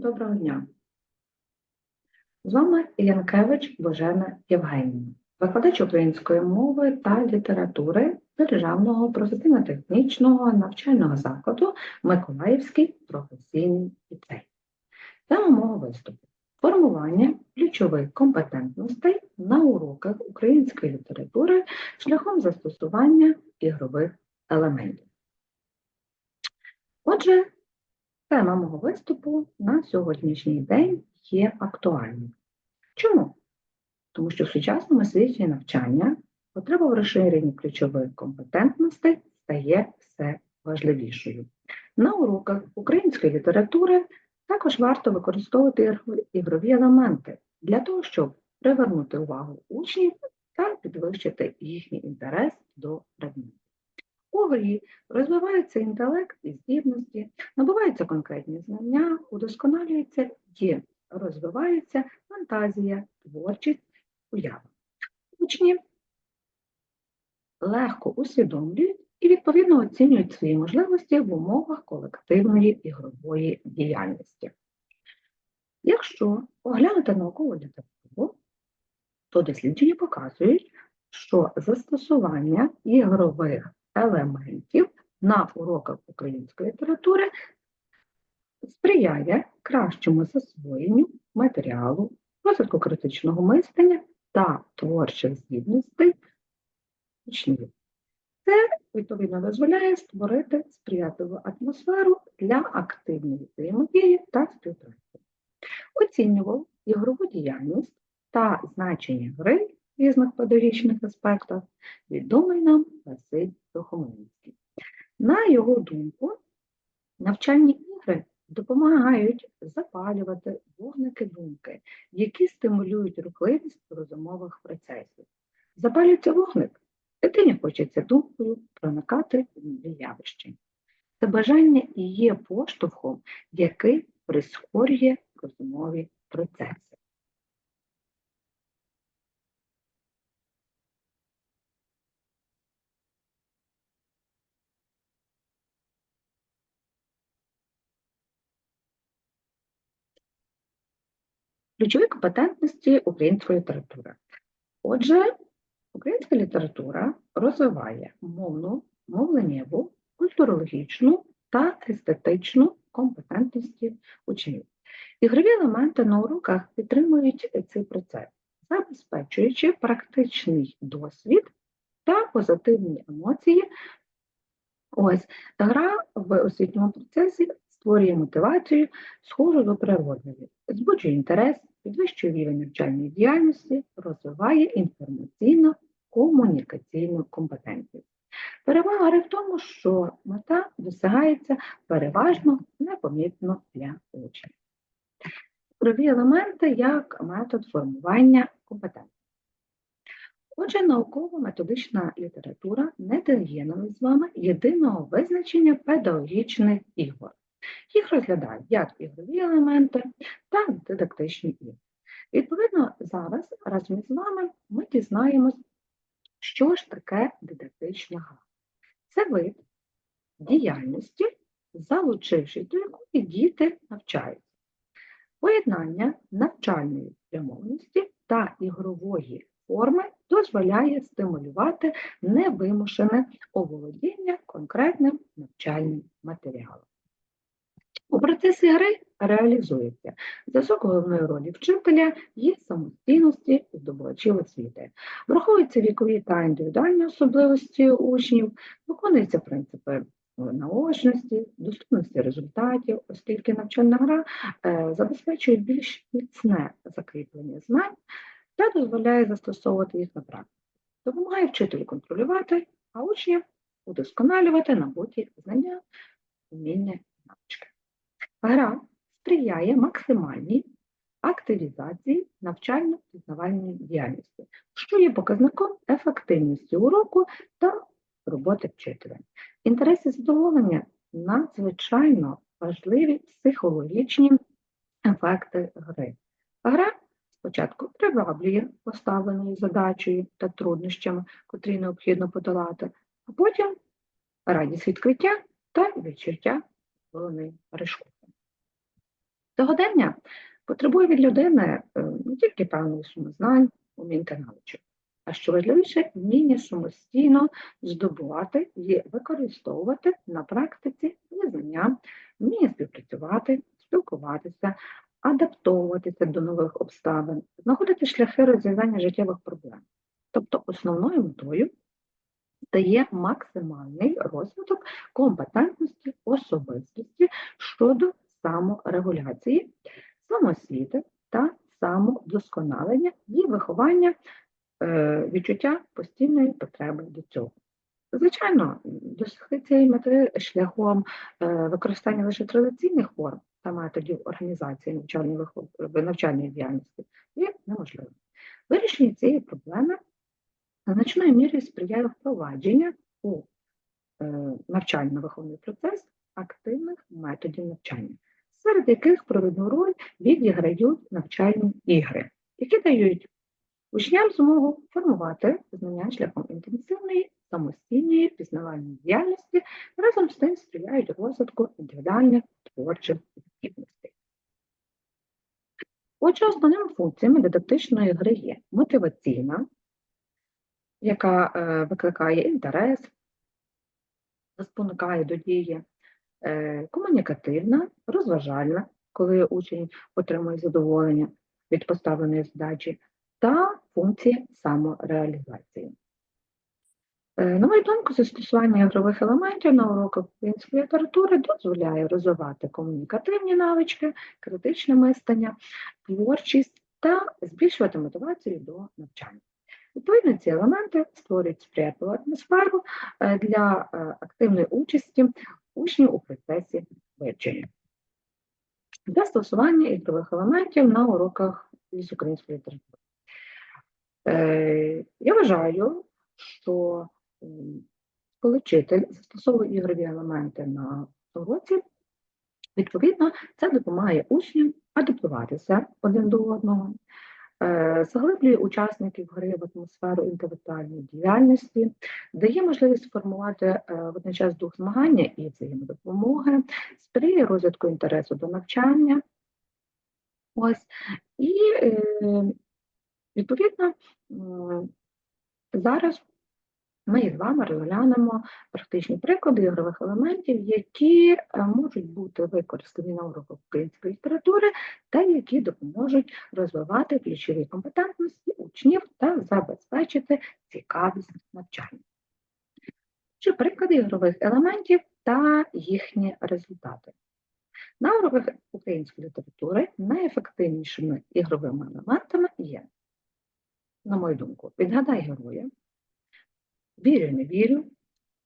доброго дня. З вами Янкевич Божена Євгенівна, викладач української мови та літератури Державного професійно-технічного навчального закладу Миколаївський професійний ліцей. Тема мого виступу формування ключових компетентностей на уроках української літератури шляхом застосування ігрових елементів. Отже, Тема мого виступу на сьогоднішній день є актуальною. Чому? Тому що в сучасному світі навчання потреба в розширенні ключових компетентностей стає все важливішою. На уроках української літератури також варто використовувати ігрові елементи для того, щоб привернути увагу учнів та підвищити їхній інтерес до предмету. У грі розвивається інтелект і здібності, набуваються конкретні знання, удосконалюється і розвивається фантазія, творчість, уява. Учні легко усвідомлюють і відповідно оцінюють свої можливості в умовах колективної ігрової діяльності. Якщо оглянути наукову літературу, то дослідження показують, що застосування ігрових елементів на уроках української літератури сприяє кращому засвоєнню матеріалу, розвитку критичного мислення та творчих здібностей учнів. Це, відповідно, дозволяє створити сприятливу атмосферу для активної взаємодії та співпраці. Оцінював ігрову діяльність та значення гри в різних педагогічних аспектах відомий нам Василь Сухомлинський. На його думку, навчальні ігри допомагають запалювати вогники думки, які стимулюють рухливість розумових процесів. Запалюється вогник, дитині хочеться думкою проникати в нові явища. Це бажання і є поштовхом, який прискорює розумові процеси. Ключові компетентності української літератури. Отже, українська література розвиває мовну, мовленнєву, культурологічну та естетичну компетентності учнів. Ігрові елементи на уроках підтримують цей процес, забезпечуючи практичний досвід та позитивні емоції. Ось гра в освітньому процесі створює мотивацію, схожу до природної, збуджує інтерес, підвищує рівень навчальної діяльності, розвиває інформаційно-комунікаційну компетентність. Перевага гри в тому, що мета досягається переважно непомітно для учнів. Ігрові елементи як метод формування компетенцій. Отже, науково-методична література не дає нам з вами єдиного визначення педагогічних ігор. Їх розглядають як ігрові елементи, так і дидактичні ігри. Відповідно, зараз разом з вами ми дізнаємось, що ж таке дидактична гра. Це вид діяльності, залучивши до якої діти навчаються. Поєднання навчальної спрямованості та ігрової форми дозволяє стимулювати невимушене оволодіння конкретним навчальним матеріалом. У процесі гри реалізується зв'язок головної ролі вчителя є самостійності здобувачів освіти. Враховуються вікові та індивідуальні особливості учнів, виконуються принципи наочності, доступності результатів, оскільки навчальна гра е, забезпечує більш міцне закріплення знань та дозволяє застосовувати їх на практиці. Допомагає вчителю контролювати, а учням удосконалювати набуті знання, вміння навички. Гра сприяє максимальній активізації навчально-пізнавальної діяльності, що є показником ефективності уроку та роботи вчителя. Інтерес і задоволення надзвичайно важливі психологічні ефекти гри. Гра спочатку приваблює поставленою задачею та труднощами, котрі необхідно подолати, а потім радість відкриття та відчуття головної перешкоди. Сьогодення потребує від людини е, не тільки певної суми знань, умінь та навичок, а що важливіше, вміння самостійно здобувати і використовувати на практиці ці знання, вміння співпрацювати, спілкуватися, адаптовуватися до нових обставин, знаходити шляхи розв'язання життєвих проблем. Тобто основною метою стає максимальний розвиток компетентності особистості щодо саморегуляції, самосвіти та самовдосконалення і виховання е, відчуття постійної потреби до цього. Звичайно, досягти цієї мети шляхом е, використання лише традиційних форм та методів організації навчальної, навчальної діяльності є неможливим. Вирішення цієї проблеми значною мірою сприяє впровадження у е, навчально-виховний процес активних методів навчання, серед яких провідну роль відіграють навчальні ігри, які дають учням змогу формувати знання шляхом інтенсивної, самостійної пізнавальної діяльності, разом з тим сприяють розвитку індивідуальних творчих здібностей. Отже, основними функціями дидактичної гри є мотиваційна, яка е, викликає інтерес, спонукає до дії, комунікативна, розважальна, коли учень отримує задоволення від поставленої задачі, та функція самореалізації. Е, На мою думку, застосування ігрових елементів на уроках української літератури дозволяє розвивати комунікативні навички, критичне мислення, творчість та збільшувати мотивацію до навчання. Відповідно, ці елементи створюють сприятливу атмосферу е, для е, активної участі учнів у процесі вивчення. Стосування ігрових елементів на уроках із української літератури. Е, Я вважаю, що коли вчитель застосовує ігрові елементи на уроці, відповідно, це допомагає учням адаптуватися один до одного, заглиблює учасників гри в атмосферу інтелектуальної діяльності, дає можливість сформувати е, водночас дух змагання і взаємодопомоги, сприяє розвитку інтересу до навчання. Ось. І е, відповідно зараз ми із вами розглянемо практичні приклади ігрових елементів, які е, можуть бути використані на уроках української літератури та які допоможуть розвивати ключові компетентності учнів та забезпечити цікавість навчання. Чи приклади ігрових елементів та їхні результати. На уроках української літератури найефективнішими ігровими елементами є, на мою думку, відгадай героя, вірю, не вірю,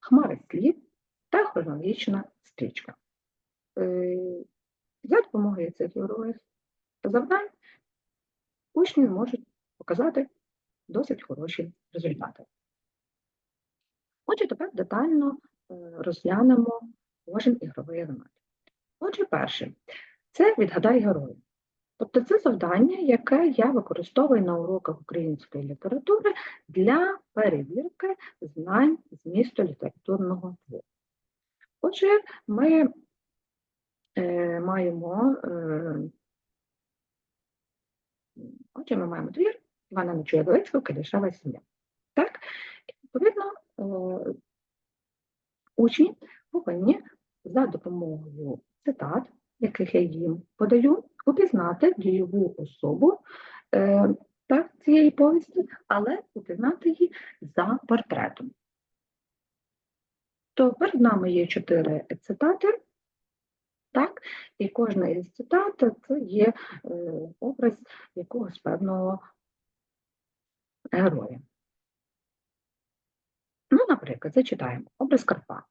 хмари слід та хронологічна стрічка. Е, За допомогою цих ігрових завдань учні можуть показати досить хороші результати. Отже, тепер детально е, розглянемо кожен ігровий елемент. Отже, перше, це відгадай героя. Тобто це завдання, яке я використовую на уроках української літератури для перевірки знань змісту літературного твору. Отже, ми е, маємо, е, отже, ми маємо твір Івана Нечуєвицького Калішева сім'я. Так? Відповідно, е, учні повинні за допомогою цитат, яких я їм подаю, упізнати дієву особу е, так, цієї повісті, але упізнати її за портретом. То перед нами є чотири цитати, так, і кожна із цитат це є е, образ якогось певного героя. Ну, наприклад, зачитаємо образ Карпа.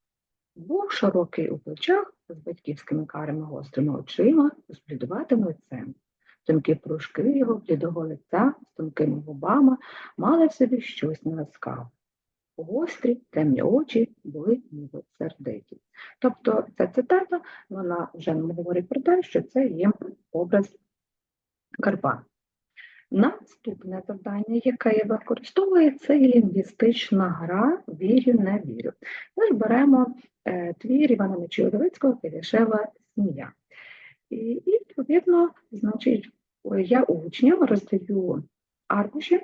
Був широкий у плечах, з батьківськими карими гострими очима, з блідуватим лицем. Тонкі пружки його блідого лиця з тонкими губами мали в собі щось неласкаве. Гострі, темні очі були ніби сердиті. Тобто ця цитата, вона вже нам говорить про те, що це є образ Карпа. Наступне завдання, яке я використовую, це лінгвістична гра Вірю, не вірю. Ми ж беремо е, твір Івана Нечуєвицького Кирішева Сім'я. І, і відповідно, значить, я учням роздаю аркуші,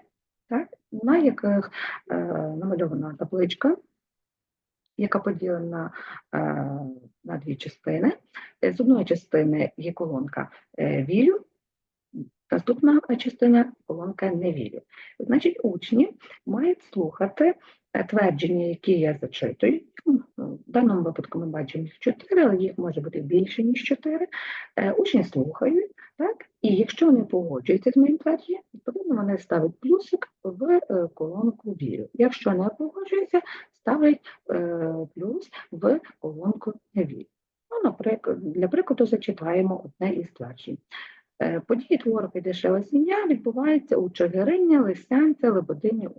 так, на яких е, намальована табличка, яка поділена е, на дві частини. З одної частини є колонка е, вірю, наступна частина колонка не вірю. Значить, учні мають слухати твердження, які я зачитую. В даному випадку ми бачимо їх чотири, але їх може бути більше, ніж чотири. Е, Учні слухають, так? І якщо вони погоджуються з моїм твердженням, відповідно вони ставлять плюсик в е, колонку вірю. Якщо не погоджуються, ставлять е, плюс в колонку не вірю. Ну, наприклад, для прикладу зачитаємо одне із тверджень. Е, Події твору підешева сім'я відбуваються у Чигирині, Лисянці, Лебедині.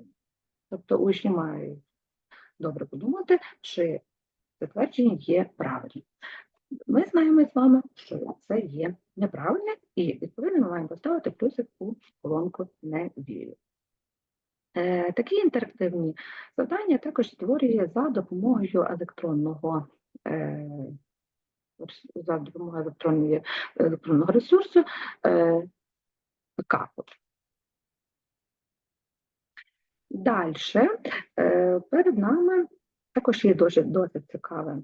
Тобто учні мають добре подумати, чи це твердження є правильним. Ми знаємо з вами, що це є неправильне, і відповідно ми маємо поставити плюсик у колонку не вірю. Е, Такі інтерактивні завдання також створює за допомогою електронного е, за допомогою електронної, електронного ресурсу е, Kahoot. Далі перед нами також є дуже досить цікаве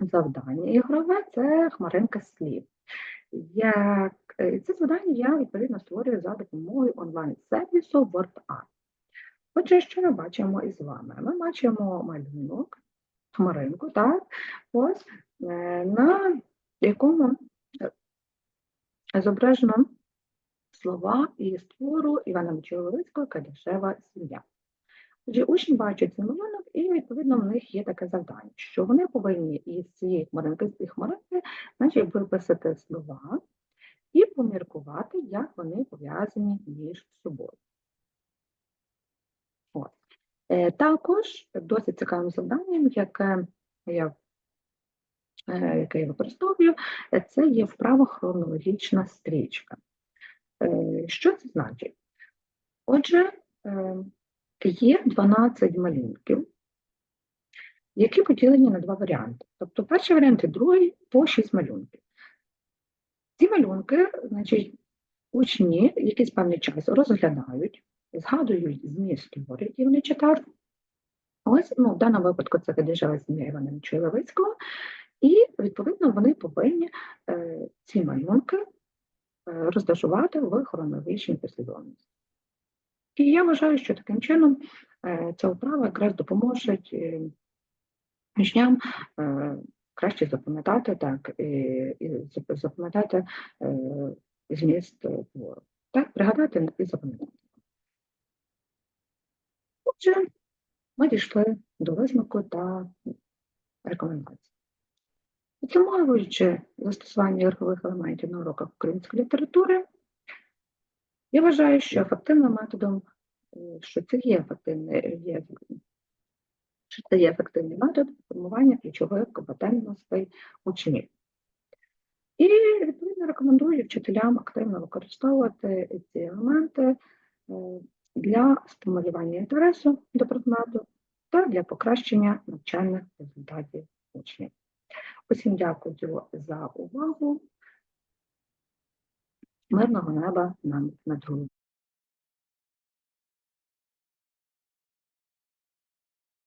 завдання ігрове це хмаринка слів. Як, е, це завдання я відповідно створюю за допомогою онлайн-сервісу WordArt. Отже, що ми бачимо із вами? Ми бачимо малюнок, хмаринку, так, ось, е, на якому е, зображено слова із твору Івана Мичоловицького Кадашева сім'я. Отже, учні бачать цей малюнок, і відповідно в них є таке завдання, що вони повинні із цієї хмаринки, з цієї хмаринки, значить, виписати слова і поміркувати, як вони пов'язані між собою. От. Е, Також досить цікавим завданням, яке я, е, яке я використовую, е, це є вправа хронологічна стрічка. Е, Що це значить? Отже, є 12 малюнків, які поділені на два варіанти. Тобто перший варіант і другий по 6 малюнків. Ці малюнки, значить, учні якийсь певний час розглядають, згадують зміст творів, які вони читають. Ось, ну, в даному випадку це Кадижева сім'я Івана Чоловицького, і, відповідно, вони повинні е, ці малюнки е, розташувати в хронологічній послідовності. І я вважаю, що таким чином е, ця вправа якраз допоможе учням краще запам'ятати так, і, запам'ятати зміст твору. Так, пригадати і запам'ятати. Отже, ми дійшли до висновку та рекомендацій. Підсумовуючи застосування ігрових елементів на уроках української літератури, я вважаю, що ефективним методом, е, що це є ефективний, є, що це є ефективний метод формування ключових компетентностей учнів. І відповідно рекомендую вчителям активно використовувати ці елементи е, для стимулювання інтересу до предмету та для покращення навчальних результатів учнів. Усім дякую за увагу. Мирного неба нам на головою.